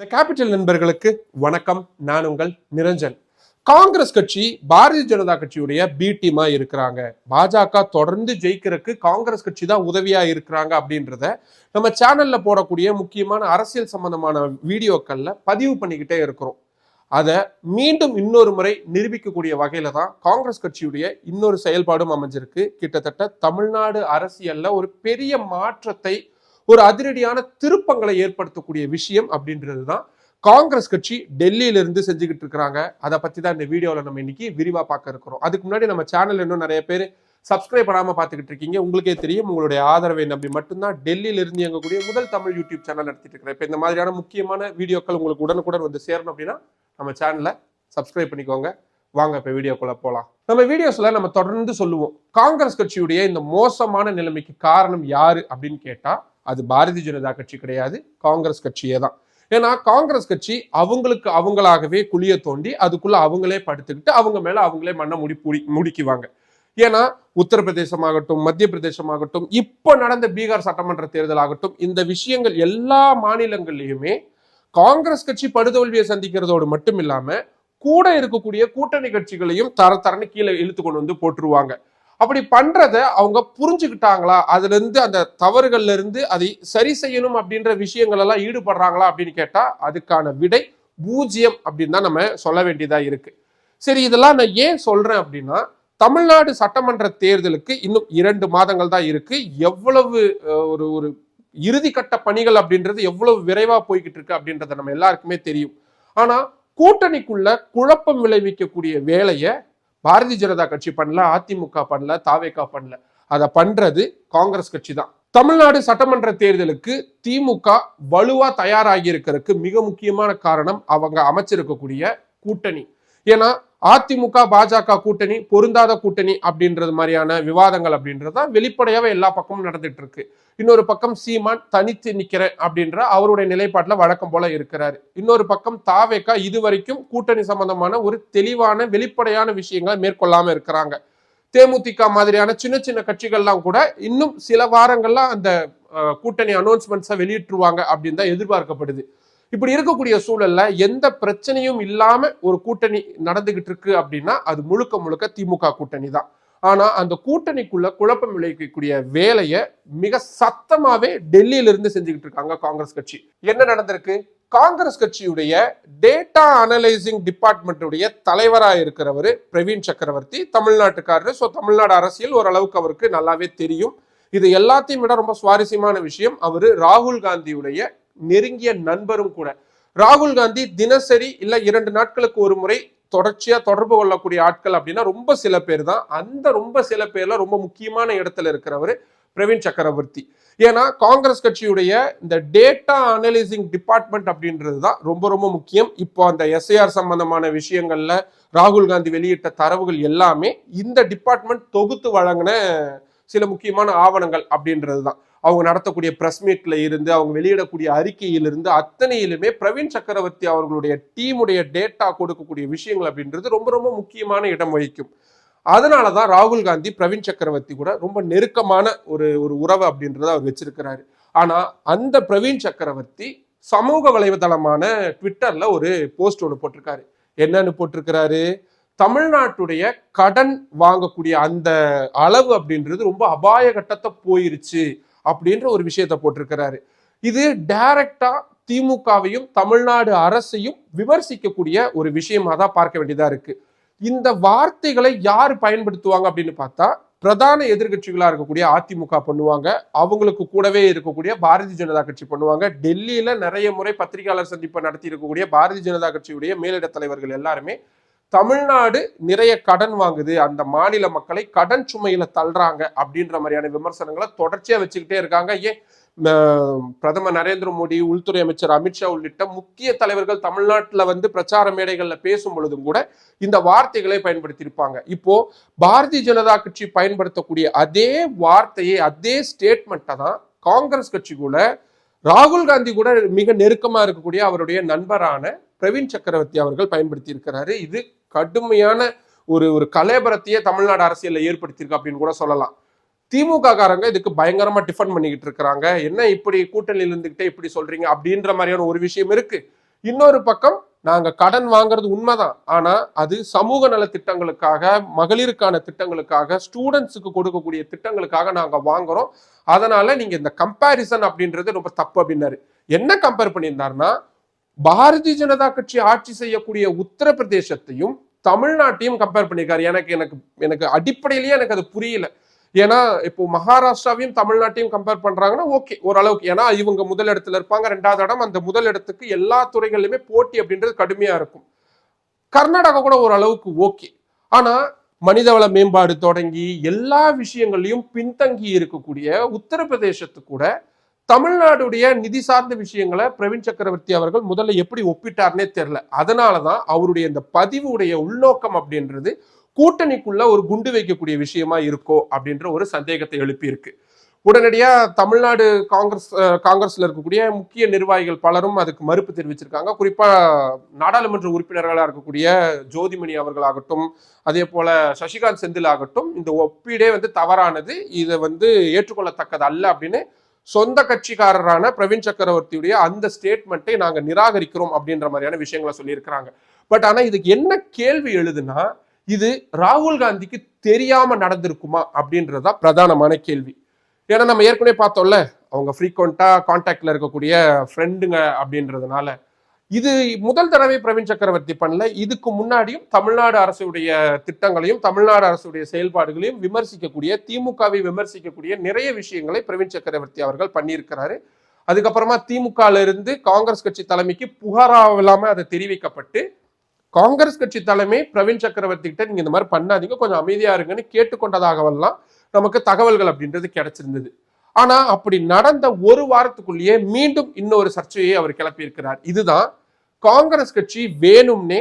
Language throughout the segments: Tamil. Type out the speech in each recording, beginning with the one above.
த கேபிட்டல் நண்பர்களுக்கு வணக்கம். நான் உங்கள் நிரஞ்சன். காங்கிரஸ் கட்சி பாரதிய ஜனதா கட்சியுடைய பி டீமா இருக்கிறாங்க. பாஜக தொடர்ந்து ஜெயிக்கிறதுக்கு காங்கிரஸ் கட்சி தான் உதவியா இருக்கிறாங்க அப்படின்றத நம்ம சேனல்ல போடக்கூடிய முக்கியமான அரசியல் சம்பந்தமான வீடியோக்கள்ல பதிவு பண்ணிக்கிட்டே இருக்கிறோம். அதை மீண்டும் இன்னொரு முறை நிரூபிக்கக்கூடிய வகையில தான் காங்கிரஸ் கட்சியுடைய இன்னொரு செயல்பாடும் அமைஞ்சிருக்கு. கிட்டத்தட்ட தமிழ்நாடு அரசியல்ல ஒரு பெரிய மாற்றத்தை ஒரு அதிரடியான திருப்பங்களை ஏற்படுத்தக்கூடிய விஷயம் அப்படின்றது தான் காங்கிரஸ் கட்சி டெல்லியிலிருந்து செஞ்சுக்கிட்டு இருக்கிறாங்க. அதை பற்றி தான் இந்த வீடியோவில் நம்ம இன்னைக்கு விரிவாக பார்க்க இருக்கிறோம். அதுக்கு முன்னாடி நம்ம சேனல் இன்னும் நிறைய பேர் சப்ஸ்கிரைப் பண்ணாமல் பார்த்துக்கிட்டு இருக்கீங்க. உங்களுக்கே தெரியும் உங்களுடைய ஆதரவை நம்பி மட்டும்தான் டெல்லியிலிருந்து எங்கக்கூடிய இயங்கக்கூடிய முதல் தமிழ் யூடியூப் சேனல் நடத்திட்டு இருக்கிறேன். இப்போ இந்த மாதிரியான முக்கியமான வீடியோக்கள் உங்களுக்கு உடனுக்குடன் வந்து சேரணும் அப்படின்னா நம்ம சேனலை சப்ஸ்கிரைப் பண்ணிக்கோங்க. வாங்க இப்போ வீடியோக்குள்ளே போகலாம் நம்ம வீடியோஸில் நம்ம தொடர்ந்து சொல்லுவோம் காங்கிரஸ் கட்சியுடைய இந்த மோசமான நிலைமைக்கு காரணம் யாரு அப்படின்னு கேட்டால் அது பாரதிய ஜனதா கட்சி கிடையாது காங்கிரஸ் கட்சியே தான். ஏன்னா காங்கிரஸ் கட்சி அவங்களுக்கு அவங்களாகவே குழிய தோண்டி அதுக்குள்ள அவங்களே படுத்துக்கிட்டு அவங்க மேல அவங்களே மண்ணை முடி முடிக்குவாங்க. ஏன்னா உத்தரப்பிரதேசமாகட்டும் மத்திய பிரதேசமாகட்டும் இப்போ நடந்த பீகார் சட்டமன்ற தேர்தல் ஆகட்டும் இந்த விஷயங்கள் எல்லா மாநிலங்கள்லையுமே காங்கிரஸ் கட்சி படுதோல்வியை சந்திக்கிறதோடு மட்டும் இல்லாம கூட இருக்கக்கூடிய கூட்டணி கட்சிகளையும் தர தரன்னு கீழே இழுத்து கொண்டு வந்து போட்டுருவாங்க. அப்படி பண்றத அவங்க புரிஞ்சுக்கிட்டாங்களா? அதுல இருந்து அந்த தவறுகள்ல இருந்து அதை சரி செய்யணும் அப்படின்ற விஷயங்கள் எல்லாம் ஈடுபடுறாங்களா அப்படின்னு கேட்டா அதுக்கான விடை பூஜ்ஜியம் அப்படின்னு தான் நம்ம சொல்ல வேண்டியதா இருக்கு. சரி இதெல்லாம் நான் ஏன் சொல்றேன் அப்படின்னா தமிழ்நாடு சட்டமன்ற தேர்தலுக்கு இன்னும் இரண்டு மாதங்கள் தான் இருக்கு. எவ்வளவு ஒரு ஒரு இறுதிக்கட்ட பணிகள் அப்படின்றது எவ்வளவு விரைவா போய்கிட்டு இருக்கு அப்படின்றத நம்ம எல்லாருக்குமே தெரியும். ஆனா கூட்டணிக்குள்ள குழப்பம் விளைவிக்கக்கூடிய வேலையை பாரதிய ஜனதா கட்சி பண்ணல அதிமுக பண்ணல தாவேகா பண்ணல. அதை பண்றது காங்கிரஸ் கட்சி தான் தமிழ்நாடு சட்டமன்ற தேர்தலுக்கு திமுக வலுவா தயாராகி இருக்கிறதுக்கு மிக முக்கியமான காரணம் அவங்க அமைச்சிருக்கக்கூடிய கூட்டணி. ஏன்னா அதிமுக பாஜக கூட்டணி பொருந்தாத கூட்டணி அப்படின்றது மாதிரியான விவாதங்கள் அப்படின்றது தான் வெளிப்படையாகவே எல்லா பக்கமும் நடந்துட்டு இருக்கு. இன்னொரு பக்கம் சீமான் தனித்து நிற்கிறேன் அப்படின்ற அவருடைய நிலைப்பாட்டில் வழக்கம் போல இருக்கிறாரு. இன்னொரு பக்கம் தாவேக்கா இது வரைக்கும் கூட்டணி சம்பந்தமான ஒரு தெளிவான வெளிப்படையான விஷயங்களை மேற்கொள்ளாம இருக்கிறாங்க. தேமுதிக மாதிரியான சின்ன சின்ன கட்சிகள்லாம் கூட இன்னும் சில வாரங்கள்லாம் அந்த கூட்டணி அனௌன்ஸ்மெண்ட்ஸை வெளியிட்டுருவாங்க அப்படின்னு தான் எதிர்பார்க்கப்படுது. இப்படி இருக்கக்கூடிய சூழல்ல எந்த பிரச்சனையும் இல்லாம ஒரு கூட்டணி நடந்துகிட்டு இருக்கு அப்படின்னா அது முழுக்க முழுக்க திமுக கூட்டணி தான். ஆனா அந்த கூட்டணிக்குள்ள குழப்பம் விளைவிக்கக்கூடிய வேலையை மிக சத்தமாவே டெல்லியில இருந்து செஞ்சுக்கிட்டு இருக்காங்க காங்கிரஸ் கட்சி. என்ன நடந்திருக்கு? காங்கிரஸ் கட்சியுடைய டேட்டா அனலைசிங் டிபார்ட்மெண்ட்டுடைய தலைவராக இருக்கிறவர் பிரவீன் சக்கரவர்த்தி தமிழ்நாட்டுக்காரர். ஸோ தமிழ்நாடு அரசியல் ஓரளவுக்கு அவருக்கு நல்லாவே தெரியும். இது எல்லாத்தையும் விட ரொம்ப சுவாரஸ்யமான விஷயம் அவர் ராகுல் காந்தியுடைய நெருங்கிய நண்பரும் கூட. ராகுல் காந்தி தினசரி இல்ல இரண்டு நாட்களுக்கு ஒரு முறை தொடர்ச்சியா தொடர்பு கொள்ளக்கூடிய ஆட்கள் அப்படின்னா ரொம்ப சில பேர் தான். அந்த ரொம்ப சில பேர்ல ரொம்ப முக்கியமான இடத்துல இருக்கிறவர் பிரவீன் சக்கரவர்த்தி. ஏன்னா காங்கிரஸ் கட்சியுடைய இந்த டேட்டா அனலைசிங் டிபார்ட்மெண்ட் அப்படின்றது தான் ரொம்ப ரொம்ப முக்கியம். இப்போ அந்த எஸ்ஐஆர் சம்பந்தமான விஷயங்கள்ல ராகுல் காந்தி வெளியிட்ட தரவுகள் எல்லாமே இந்த டிபார்ட்மெண்ட் தொகுத்து வழங்கின சில முக்கியமான ஆவணங்கள் அப்படின்றது தான். அவங்க நடத்தக்கூடிய ப்ரெஸ் மீட்ல இருந்து அவங்க வெளியிடக்கூடிய அறிக்கையிலிருந்து அத்தனையிலுமே பிரவீன் சக்கரவர்த்தி அவர்களுடைய டீமுடைய டேட்டா கொடுக்கக்கூடிய விஷயங்கள் அப்படின்றது ரொம்ப ரொம்ப முக்கியமான இடம் வகிக்கும். அதனால தான் ராகுல் காந்தி பிரவீன் சக்கரவர்த்தி கூட ரொம்ப நெருக்கமான ஒரு ஒரு உறவு அப்படின்றத அவர் வச்சிருக்கிறாரு. ஆனால் அந்த பிரவீன் சக்கரவர்த்தி சமூக வலைதளமான ட்விட்டர்ல ஒரு போஸ்ட் ஒன்று போட்டிருக்காரு. என்னன்னு போட்டிருக்கிறாரு? தமிழ்நாட்டுடைய கடன் வாங்கக்கூடிய அந்த அளவு அப்படின்றது ரொம்ப அபாய கட்டத்தை போயிருச்சு. அப்படின்ற ஒரு விஷயத்த போட்டிருக்கிறாரு. இது டைரக்டா திமுகவையும் தமிழ்நாடு அரசையும் விமர்சிக்கக்கூடிய ஒரு விஷயமா தான் பார்க்க வேண்டியதா இருக்கு. இந்த வார்த்தைகளை யார் பயன்படுத்துவாங்க அப்படின்னு பார்த்தா பிரதான எதிர்க்கட்சிகளா இருக்கக்கூடிய அதிமுக பண்ணுவாங்க அவங்களுக்கு கூடவே இருக்கக்கூடிய பாரதிய ஜனதா கட்சி பண்ணுவாங்க. டெல்லியில நிறைய முறை பத்திரிகையாளர் சந்திப்பை நடத்தி இருக்கக்கூடிய பாரதிய ஜனதா கட்சியுடைய மேலிட தலைவர்கள் எல்லாருமே தமிழ்நாடு நிறைய கடன் வாங்குது. அந்த மாநில மக்களை கடன் சுமையில தள்ளுறாங்க அப்படின்ற மாதிரியான விமர்சனங்களை தொடர்ச்சியா வச்சுக்கிட்டே இருக்காங்க. ஏன்? பிரதமர் நரேந்திர மோடி உள்துறை அமைச்சர் அமித்ஷா உள்ளிட்ட முக்கிய தலைவர்கள் தமிழ்நாட்டில் வந்து பிரச்சார மேடைகளில் பேசும் பொழுதும் கூட இந்த வார்த்தைகளை பயன்படுத்தியிருப்பாங்க. இப்போ பாரதிய ஜனதா கட்சி பயன்படுத்தக்கூடிய அதே வார்த்தையை அதே ஸ்டேட்மெண்ட்டை தான் காங்கிரஸ் கட்சி கூட ராகுல் காந்தி கூட மிக நெருக்கமா இருக்கக்கூடிய அவருடைய நண்பரான பிரவீன் சக்கரவர்த்தி அவர்கள் பயன்படுத்தி இருக்கிறாரு இது கடுமையான ஒரு ஒரு கலேபரத்தையே தமிழ்நாடு அரசியலில் ஏற்படுத்தியிருக்கு அப்படின்னு கூட சொல்லலாம். திமுக காரங்க இதுக்கு பயங்கரமா டிஃபன் பண்ணிக்கிட்டு இருக்கிறாங்க. என்ன இப்படி கூட்டணியில் இருந்துகிட்டே இப்படி சொல்றீங்க அப்படின்ற மாதிரியான ஒரு விஷயம் இருக்கு. இன்னொரு பக்கம் நாங்க கடன் வாங்குறது உண்மைதான். ஆனா அது சமூக நல திட்டங்களுக்காக மகளிருக்கான திட்டங்களுக்காக ஸ்டூடெண்ட்ஸுக்கு கொடுக்கக்கூடிய திட்டங்களுக்காக நாங்க வாங்குறோம். அதனால நீங்க இந்த கம்பேரிசன் அப்படின்றது ரொம்ப தப்பு அப்படின்னாரு. என்ன கம்பேர் பண்ணியிருந்தாருன்னா பாரதிய ஜனதா கட்சி ஆட்சி செய்யக்கூடிய உத்தரப்பிரதேசத்தையும் தமிழ்நாட்டையும் கம்பேர் பண்ணியிருக்காரு. எனக்கு எனக்கு எனக்கு அடிப்படையிலேயே எனக்கு அது புரியல. ஏன்னா இப்போ மகாராஷ்டிராவையும் தமிழ்நாட்டையும் கம்பேர் பண்றாங்கன்னா ஓகே ஓரளவுக்கு. ஏன்னா இவங்க முதல் இடத்துல இருப்பாங்க ரெண்டாவது இடம். அந்த முதல் இடத்துக்கு எல்லா துறைகளிலுமே போட்டி அப்படின்றது கடுமையா இருக்கும். கர்நாடகா கூட ஓரளவுக்கு ஓகே ஆனா மனிதவள மேம்பாடு தொடங்கி எல்லா விஷயங்களையும் பின்தங்கி இருக்கக்கூடிய உத்தரப்பிரதேசத்து கூட தமிழ்நாடுடைய நிதி சார்ந்த விஷயங்களை பிரவீன் சக்கரவர்த்தி அவர்கள் முதல்ல எப்படி ஒப்பிட்டார்னே தெரில அதனால தான் அவருடைய இந்த பதிவுடைய உள்நோக்கம் அப்படின்றது கூட்டணிக்குள்ள ஒரு குண்டு வைக்கக்கூடிய விஷயமா இருக்கோ அப்படின்ற ஒரு சந்தேகத்தை எழுப்பியிருக்கு. உடனடியாக தமிழ்நாடு காங்கிரஸ் காங்கிரஸில் இருக்கக்கூடிய முக்கிய நிர்வாகிகள் பலரும் அதுக்கு மறுப்பு தெரிவிச்சிருக்காங்க. குறிப்பாக நாடாளுமன்ற உறுப்பினர்களாக இருக்கக்கூடிய ஜோதிமணி அவர்களாகட்டும் அதே போல் சசிகாந்த் செந்தில் ஆகட்டும் இந்த ஒப்பீடே வந்து தவறானது. இதை வந்து ஏற்றுக்கொள்ளத்தக்கது அல்ல அப்படின்னு சொந்த கட்சிக்காரரான பிரவீன் சக்கரவர்த்தியுடைய அந்த ஸ்டேட்மெண்ட்டை நாங்கள் நிராகரிக்கிறோம் அப்படின்ற மாதிரியான விஷயங்களை சொல்லியிருக்கிறாங்க. பட் ஆனால் இதுக்கு என்ன கேள்வி எழுதுனா இது ராகுல் காந்திக்கு தெரியாம நடந்திருக்குமா அப்படின்றதா பிரதானமான கேள்வி. ஏன்னா நம்ம ஏற்கனவே பார்த்தோம்ல அவங்க ஃப்ரீக்வெண்டா கான்டாக்ட்ல இருக்கக்கூடிய ஃப்ரெண்டுங்க அப்படின்றதுனால. இது முதல் தடவை பிரவீன் சக்கரவர்த்தி பண்ணல. இதுக்கு முன்னாடியும் தமிழ்நாடு அரசுடைய திட்டங்களையும் தமிழ்நாடு அரசுடைய செயல்பாடுகளையும் விமர்சிக்கக்கூடிய திமுகவை விமர்சிக்கக்கூடிய நிறைய விஷயங்களை பிரவீன் சக்கரவர்த்தி அவர்கள் பண்ணியிருக்கிறாரு. அதுக்கப்புறமா திமுகல இருந்து காங்கிரஸ் கட்சி தலைமைக்கு புகாராக அதை தெரிவிக்கப்பட்டு காங்கிரஸ் கட்சி தலைமை பிரவீன் சக்கரவர்த்தி கிட்ட நீங்க இந்த மாதிரி பண்ணாதீங்க கொஞ்சம் அமைதியா இருங்கன்னு கேட்டுக்கொண்டதாகவெல்லாம் நமக்கு தகவல்கள் அப்படின்றது கிடைச்சிருந்தது. ஆனா அப்படி நடந்த ஒரு வாரத்துக்குள்ளேயே மீண்டும் இன்னொரு சர்ச்சையை அவர் கிளப்பியிருக்கிறார். இதுதான் காங்கிரஸ் கட்சி வேணும்னே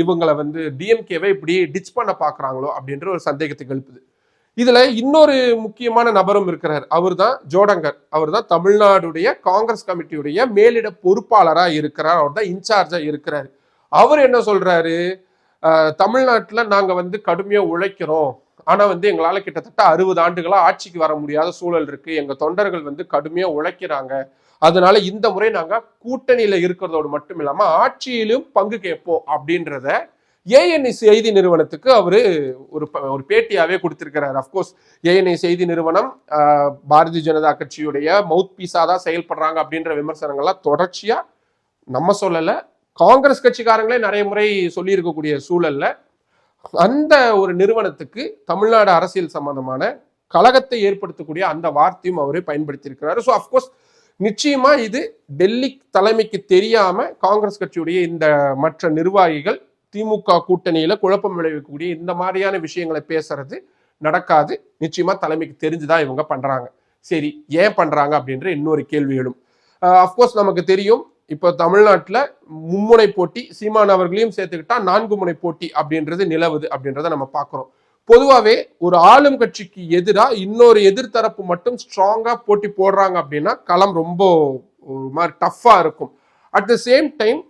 இவங்களை வந்து டிஎம்கேவை இப்படி டிச் பண்ண பார்க்குறாங்களோ அப்படின்ற ஒரு சந்தேகத்தை எழுப்புது. இதில் இன்னொரு முக்கியமான நபரும் இருக்கிறார். அவர் தான் ஜோடங்கர். அவர் தான் தமிழ்நாடுடைய காங்கிரஸ் கமிட்டியுடைய மேலிட பொறுப்பாளராக இருக்கிறார். அவர் தான் இன்சார்ஜாக இருக்கிறார். அவர் என்ன சொல்கிறாரு தமிழ்நாட்டில் நாங்கள் வந்து கடுமையாக உழைக்கிறோம். ஆனால் வந்து எங்களால் கிட்டத்தட்ட அறுபது ஆண்டுகளாக ஆட்சிக்கு வர முடியாத சூழல் இருக்குது எங்கள் தொண்டர்கள் வந்து கடுமையாக உழைக்கிறாங்க. அதனால இந்த முறை நாங்க கூட்டணியில இருக்கிறதோடு மட்டும் இல்லாம ஆட்சியிலும் பங்கு கேட்போம் அப்படின்றத ஏஎன்ஐ செய்தி நிறுவனத்துக்கு அவரு ஒரு ப- ஒரு பேட்டியாவே கொடுத்திருக்கிறார். அஃப்கோர்ஸ் ஏஎன்ஐ செய்தி நிறுவனம் பாரதிய ஜனதா கட்சியுடைய மவுத் பீஸா தான் செயல்படுறாங்க அப்படின்ற விமர்சனங்கள்லாம் தொடர்ச்சியா நம்ம சொல்லல காங்கிரஸ் கட்சிக்காரங்களே நிறைய முறை சொல்லி இருக்கக்கூடிய சூழல்ல அந்த ஒரு நிறுவனத்துக்கு தமிழ்நாடு அரசியல் சம்பந்தமான கழகத்தை ஏற்படுத்தக்கூடிய அந்த வார்த்தையும் அவரே பயன்படுத்தியிருக்கிறாரு. ஸோ அஃப்கோர்ஸ் நிச்சயமா இது டெல்லி தலைமைக்கு தெரியாம காங்கிரஸ் கட்சியுடைய இந்த மற்ற நிர்வாகிகள் திமுக கூட்டணியில குழப்பம் விளைவிக்கக்கூடிய இந்த மாதிரியான விஷயங்களை பேசுறது நடக்காது. நிச்சயமா தலைமைக்கு தெரிஞ்சுதான் இவங்க பண்றாங்க. சரி ஏன் பண்றாங்க அப்படின்ற இன்னொரு கேள்வி எழும். அஃப்கோர்ஸ் நமக்கு தெரியும். இப்போ தமிழ்நாட்டுல மும்முனை போட்டி சீமான் அவர்களையும் சேர்த்துக்கிட்டா நான்கு முனை போட்டி அப்படின்றது நிலவுது அப்படின்றத நம்ம பார்க்குறோம். பொதுவாகவே ஒரு ஆளும் கட்சிக்கு எதிராக இன்னொரு எதிர்த்தரப்பு மட்டும் ஸ்ட்ராங்காக போட்டி போடுறாங்க அப்படின்னா களம் ரொம்ப ஒரு மாதிரி டஃப்பாக இருக்கும். At the same time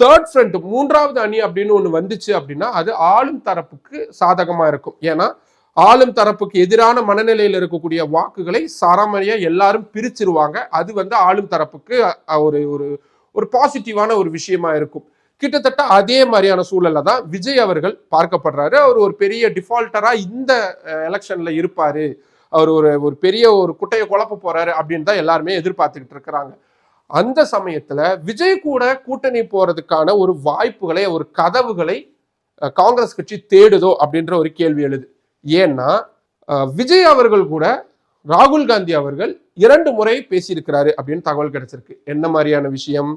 third front மூன்றாவது அணி அப்படின்னு ஒன்று வந்துச்சு அப்படின்னா அது ஆளும் தரப்புக்கு சாதகமாக இருக்கும். ஏன்னா ஆளும் தரப்புக்கு எதிரான மனநிலையில் இருக்கக்கூடிய வாக்குகளை சரமரியாக எல்லாரும் பிரிச்சிருவாங்க. அது வந்து ஆளும் தரப்புக்கு ஒரு ஒரு ஒரு பாசிட்டிவான ஒரு விஷயமா இருக்கும். கிட்டத்தட்ட அதே மாதிரியான சூழல்ல தான் விஜய் அவர்கள் பார்க்கப்படுறாரு. அவர் ஒரு பெரிய டிஃபால்ட்டரா இந்த எலெக்ஷன்ல இருப்பாரு. அவர் ஒரு ஒரு பெரிய ஒரு குட்டையை குழப்ப போறாரு அப்படின்னு தான் எல்லாருமே எதிர்பார்த்துக்கிட்டு இருக்கிறாங்க. அந்த சமயத்துல விஜய் கூட கூட்டணி போறதுக்கான ஒரு வாய்ப்புகளை ஒரு கதவுகளை காங்கிரஸ் கட்சி தேடுதோ அப்படின்ற ஒரு கேள்வி எழுது. ஏன்னா விஜய் அவர்கள் கூட ராகுல் காந்தி அவர்கள் இரண்டு முறை பேசியிருக்கிறாரு அப்படின்னு தகவல் கிடைச்சிருக்கு. என்ன மாதிரியான விஷயம்?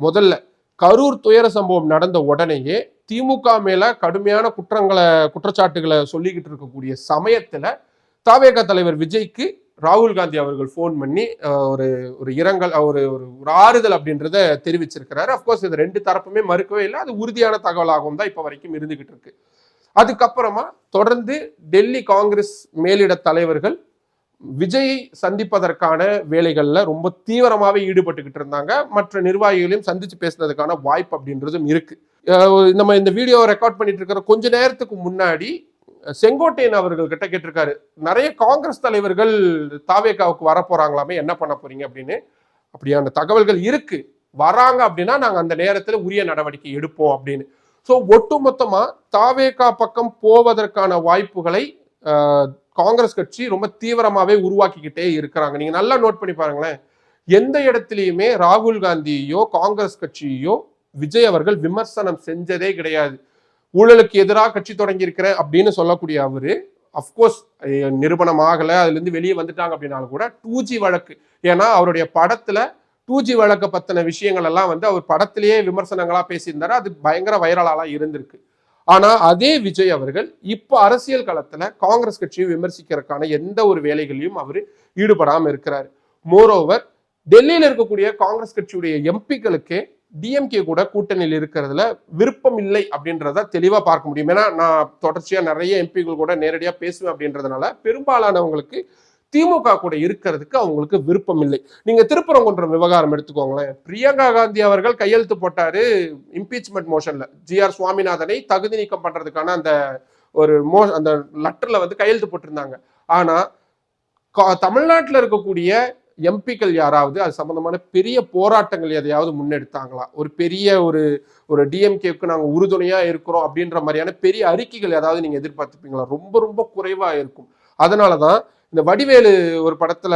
முதல்ல கரூர் துயர சம்பவம் நடந்த உடனேயே திமுக மேல கடுமையான குற்றங்களை குற்றச்சாட்டுகளை சொல்லிக்கிட்டு இருக்கக்கூடிய சமயத்துல தாவேக தலைவர் விஜய்க்கு ராகுல் காந்தி அவர்கள் ஃபோன் பண்ணி ஒரு ஒரு இரங்கல் ஒரு ஒரு ஒரு ஆறுதல் அப்படின்றத தெரிவிச்சிருக்கிறாரு. அஃப்கோர்ஸ் இது ரெண்டு தரப்புமே மறுக்கவே இல்லை. அது உறுதியான தகவலாகவும் தான் இப்போ வரைக்கும் இருந்துகிட்டு இருக்கு. அதுக்கப்புறமா தொடர்ந்து டெல்லி காங்கிரஸ் மேலிட தலைவர்கள் விஜயை சந்திப்பதற்கான வேலைகளில் ரொம்ப தீவிரமாகவே ஈடுபட்டுக்கிட்டு இருந்தாங்க. மற்ற நிர்வாகிகளையும் சந்தித்து பேசுனதுக்கான வாய்ப்பு அப்படின்றதும் இருக்குது நம்ம இந்த வீடியோ ரெக்கார்ட் பண்ணிட்டு இருக்கிற கொஞ்ச நேரத்துக்கு முன்னாடி செங்கோட்டையன் அவர்கள் கிட்ட கேட்டிருக்காரு. நிறைய காங்கிரஸ் தலைவர்கள் தாவேகாவுக்கு வர என்ன பண்ண போறீங்க அப்படின்னு. அப்படியான தகவல்கள் இருக்கு. வராங்க அப்படின்னா நாங்கள் அந்த நேரத்தில் உரிய நடவடிக்கை எடுப்போம் அப்படின்னு. ஸோ ஒட்டுமொத்தமாக தாவேகா பக்கம் போவதற்கான வாய்ப்புகளை காங்கிரஸ் கட்சி ரொம்ப தீவிரமாவே உருவாக்கிக்கிட்டே இருக்கிறாங்க. நீங்க நல்லா நோட் பண்ணி பாருங்களேன். எந்த இடத்துலையுமே ராகுல் காந்தியோ காங்கிரஸ் கட்சியோ விஜய் அவர்கள் விமர்சனம் செஞ்சதே கிடையாது. ஊழலுக்கு எதிராக கட்சி தொடங்கியிருக்கிறேன் அப்படின்னு சொல்லக்கூடிய அவரு அஃப்கோர்ஸ் நிரூபணம் ஆகலை அதுலேருந்து வெளியே வந்துட்டாங்க அப்படின்னாலும் கூட டூ ஜி வழக்கு. ஏன்னா அவருடைய படத்தில் டூ ஜி வழக்கை பற்றின விஷயங்கள் எல்லாம் வந்து அவர் படத்திலேயே விமர்சனங்களாக பேசியிருந்தாரு. அது பயங்கர வைரலாலாம் இருந்திருக்கு. ஆனா அதே விஜய் அவர்கள் இப்போ அரசியல் களத்தில் காங்கிரஸ் கட்சியை விமர்சிக்கிறதுக்கான எந்த ஒரு வேலைகளையும் அவர் ஈடுபடாமல் இருக்கிறாரு. மோரோவர் டெல்லியில் இருக்கக்கூடிய காங்கிரஸ் கட்சியுடைய எம்பிக்களுக்கே டிஎம்கே கூட கூட்டணியில் இருக்கிறதுல விருப்பம் இல்லை அப்படின்றத தெளிவா பார்க்க முடியும். ஏன்னா நான் தொடர்ச்சியாக நிறைய எம்பிகள் கூட நேரடியாக பேசுவேன் அப்படின்றதுனால பெரும்பாலானவங்களுக்கு திமுக கூட இருக்கிறதுக்கு அவங்களுக்கு விருப்பம் இல்லை. நீங்க திருப்பரங்குன்றம் விவகாரம் எடுத்துக்கோங்களேன். பிரியங்கா காந்தி அவர்கள் கையெழுத்து போட்டாரு இம்பீச்மெண்ட் மோஷன்ல ஜி ஆர் சுவாமிநாதனை தகுதி நீக்கம் பண்றதுக்கான அந்த ஒரு மோ அந்த லெட்டர்ல வந்து கையெழுத்து போட்டிருந்தாங்க. ஆனா கா- இருக்கக்கூடிய எம்பிக்கள் யாராவது அது சம்பந்தமான பெரிய போராட்டங்கள் எதையாவது முன்னெடுத்தாங்களா? ஒரு பெரிய ஒரு ஒரு டிஎம்கேக்கு நாங்கள் உறுதுணையா இருக்கிறோம் அப்படின்ற மாதிரியான பெரிய அறிக்கைகள் ஏதாவது நீங்க எதிர்பார்த்துப்பீங்களா ரொம்ப ரொம்ப குறைவா இருக்கும். அதனாலதான் இந்த வடிவேலு ஒரு படத்துல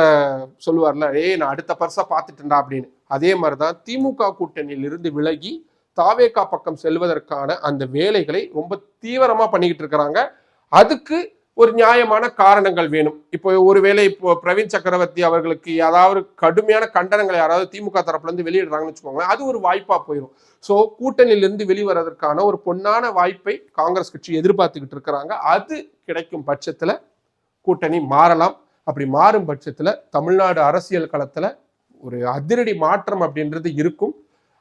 சொல்லுவார்ல ஏய் நான் அடுத்த பர்சா பார்த்துட்டேன்டா அப்படின்னு. அதே மாதிரிதான் திமுக கூட்டணியில் இருந்து விலகி தாவேகா பக்கம் செல்வதற்கான அந்த வேலைகளை ரொம்ப தீவிரமா பண்ணிக்கிட்டு இருக்கிறாங்க. அதுக்கு ஒரு நியாயமான காரணங்கள் வேணும். இப்போ ஒருவேளை இப்போ பிரவீன் சக்கரவர்த்தி அவர்களுக்கு ஏதாவது கடுமையான கண்டனங்களை யாராவது திமுக தரப்புல இருந்து வெளியிடுறாங்கன்னு வச்சுக்கோங்களேன் அது ஒரு வாய்ப்பா போயிடும் ஸோ கூட்டணியிலிருந்து வெளிவரதற்கான ஒரு பொன்னான வாய்ப்பை காங்கிரஸ் கட்சி எதிர்பார்த்துக்கிட்டு இருக்கிறாங்க. அது கிடைக்கும் பட்சத்துல கூட்டணி மாறலாம். அப்படி மாறும் பட்சத்துல தமிழ்நாடு அரசியல் களத்துல ஒரு அதிரடி மாற்றம் அப்படின்றது இருக்கும்.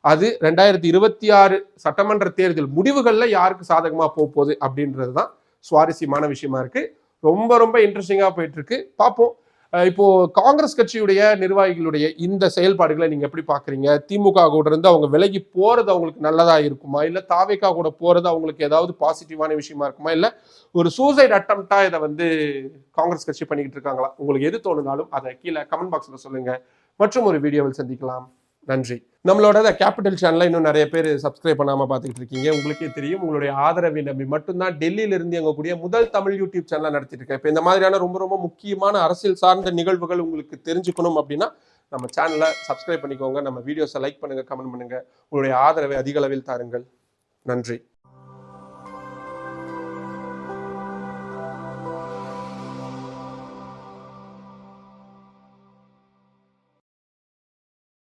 அது ரெண்டாயிரத்தி இருபத்தி ஆறு சட்டமன்ற தேர்தல் முடிவுகள்ல யாருக்கு சாதகமா போக போகுது அப்படின்றது தான் சுவாரஸ்யமான விஷயமா இருக்கு. ரொம்ப ரொம்ப இன்ட்ரெஸ்டிங்காக போயிட்டு இருக்கு. பார்ப்போம். இப்போ காங்கிரஸ் கட்சியுடைய நிர்வாகிகளுடைய இந்த செயல்பாடுகளை நீங்க எப்படி பாக்குறீங்க? திமுக கூட இருந்து அவங்க விலகி போறது அவங்களுக்கு நல்லதா இருக்குமா? இல்ல தாவேக்கா கூட போறது அவங்களுக்கு ஏதாவது பாசிட்டிவான விஷயமா இருக்குமா? இல்ல ஒரு சூசைட் அட்டம்ப்டா இதை வந்து காங்கிரஸ் கட்சி பண்ணிக்கிட்டு இருக்காங்களா? உங்களுக்கு எது தோணுனாலும் அதை கீழே கமெண்ட் பாக்ஸ்ல சொல்லுங்க. மற்றும் ஒரு வீடியோவில் சந்திக்கலாம். நன்றி. நம்மளோட கேபிட்டல் சேனலில் இன்னும் நிறைய பேர் சப்ஸ்கிரைப் பண்ணாமல் பார்த்துக்கிட்டு இருக்கீங்க. உங்களுக்கே தெரியும் உங்களுடைய ஆதரவை நம்பி மட்டும்தான் டெல்லியிலிருந்து எங்கக்கூடிய முதல் தமிழ் யூடியூப் சேனலை நடத்திட்டு இருக்கேன். இப்போ இந்த மாதிரியான ரொம்ப ரொம்ப முக்கியமான அரசியல் சார்ந்த நிகழ்வுகள் உங்களுக்கு தெரிஞ்சுக்கணும் அப்படின்னா நம்ம சேனலை சப்ஸ்கிரைப் பண்ணிக்கோங்க. நம்ம வீடியோஸை லைக் பண்ணுங்கள் கமெண்ட் பண்ணுங்கள் உங்களுடைய ஆதரவை அதிக அளவில் தாருங்கள். நன்றி.